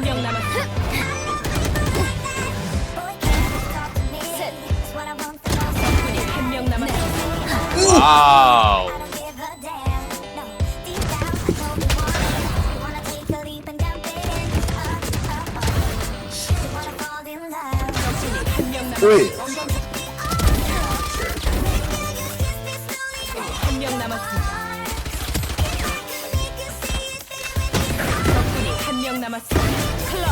한 명 남았어. 남았어. 와우. 오이 남았습니다. 클럽.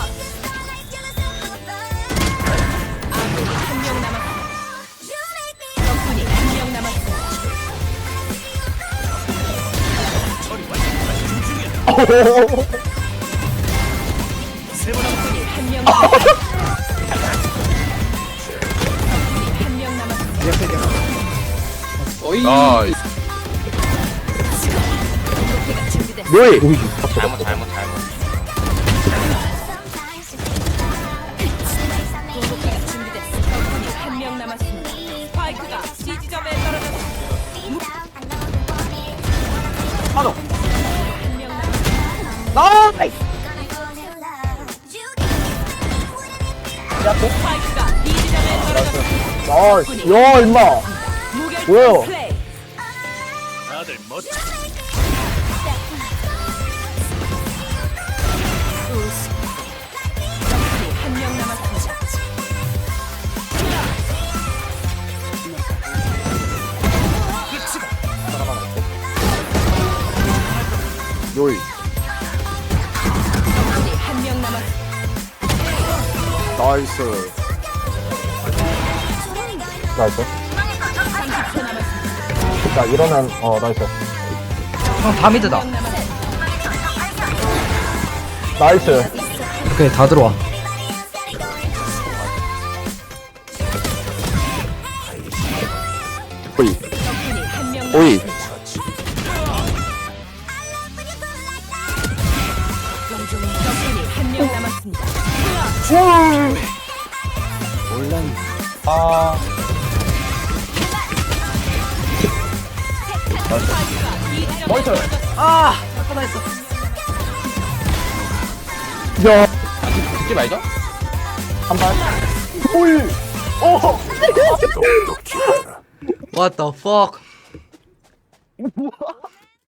아군이 한 명 남았습니다. 적군이 한 명 남았습니다. 적군이 한 명 남았습니다. 적군이 한 명 남았습니다. 어이 나이스 목표가 준비됐습니다. 뭐이 잘못 잘못 잘못 나이스 스파이크가 B 지점에 떨어졌습니다. 나이스 야 임마 무결점 뭐야? 플레이. 다들 멋져 적군이 한명 남았습니다. 요이 나이스. 나이스. 30초 남았습니다. 자 이러면 어 나이스. 형다 미드다. 나이스. 오케이 다 들어와. 적군이 아 지점에 나이스. 떨어졌습니다. 아 아까 했어 야, 죽지 말죠 한 발. 오이. 어. What the fuck